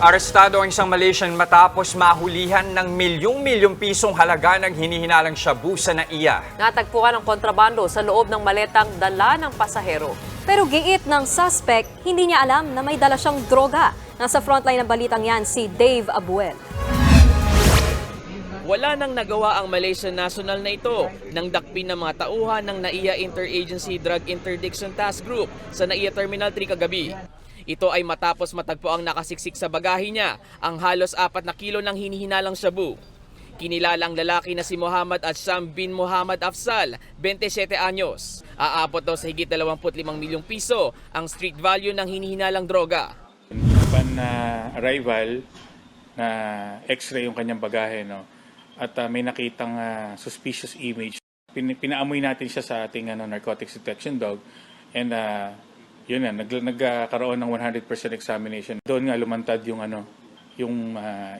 Arestado ang isang Malaysian matapos mahulihan ng milyong-milyong pisong halaga ng hinihinalang shabu sa NAIA. Natagpuan ang kontrabando sa loob ng maletang dala ng pasahero. Pero giit ng suspect, hindi niya alam na may dala siyang droga. Nasa frontline ng balitang yan si Dave Abuel. Wala nang nagawa ang Malaysian National na ito nang dakpin ng mga tauhan ng NAIA Interagency Drug Interdiction Task Group sa NAIA Terminal 3 kagabi. Ito ay matapos matagpo ang nakasiksik sa bagahe niya ang halos 4 na kilo ng hinihinalang shabu. Kinilala ang lalaki na si Muhammad Asham bin Muhammad Afsal, 27 anyos. Aabot daw sa higit 25 milyong piso ang street value ng hinihinalang droga. Upon na arrival, na x-ray yung kanyang bagahe, no? At ah, may nakitang ah, suspicious image. Pin- pinaamoy natin siya sa ating ano, narcotics detection dog. And ah, yun na, nag, nagkaroon ng 100% examination. Doon nga lumantad yung ano, yung ah,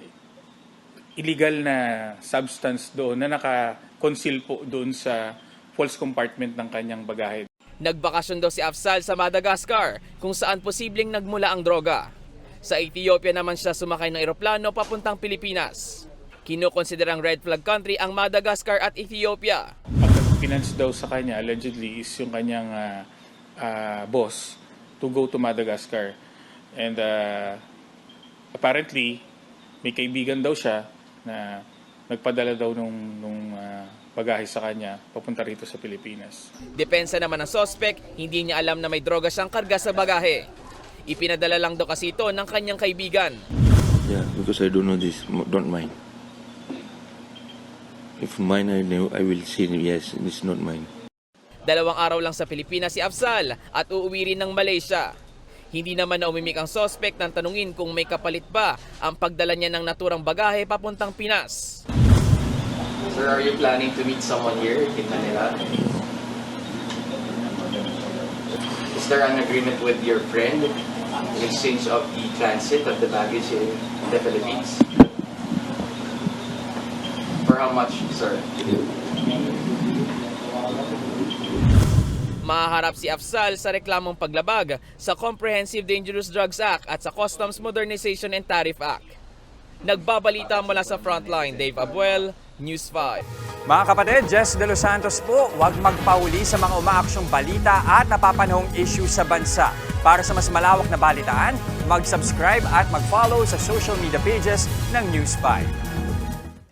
illegal na substance doon na naka-conceal po doon sa false compartment ng kanyang bagahe. Nagbakasyon daw si Afsal sa Madagascar kung saan posibleng nagmula ang droga. Sa Ethiopia naman siya sumakay ng eroplano papuntang Pilipinas. Kinukonsiderang red flag country ang Madagascar at Ethiopia. Ang nag-finance daw sa kanya, allegedly, is yung kanyang ah, ah, boss to go to Madagascar. And ah, apparently, may kaibigan daw siya na nagpadala daw nung, nung ah, bagahe sa kanya papunta rito sa Pilipinas. Depensa naman ng sospek, hindi niya alam na may droga siyang karga sa bagahe. Ipinadala lang daw kasi ito ng kanyang kaibigan. Yeah, because I don't know this. Don't mind. If mine, I know. I will say yes. It's not mine. Dalawang araw lang sa Pilipinas si Afsal at uuwi rin ng Malaysia. Hindi naman na umimik ang sospek nang tanungin kung may kapalit ba ang pagdala niya ng naturang bagahe papuntang Pinas. Sir, are you planning to meet someone here in Manila? Is there an agreement with your friend in exchange of the transit of the baggage in the Philippines? For how much, sir? Mahaharap si Afsal sa reklamong paglabag sa Comprehensive Dangerous Drugs Act at sa Customs Modernization and Tariff Act. Nagbabalita mula sa Frontline, Dave Abuel, News 5. Mga kapatid, Jess De Los Santos po, huwag magpauli sa mga umaaksyong balita at napapanahong issue sa bansa. Para sa mas malawak na balitaan, mag-subscribe at mag-follow sa social media pages ng News 5.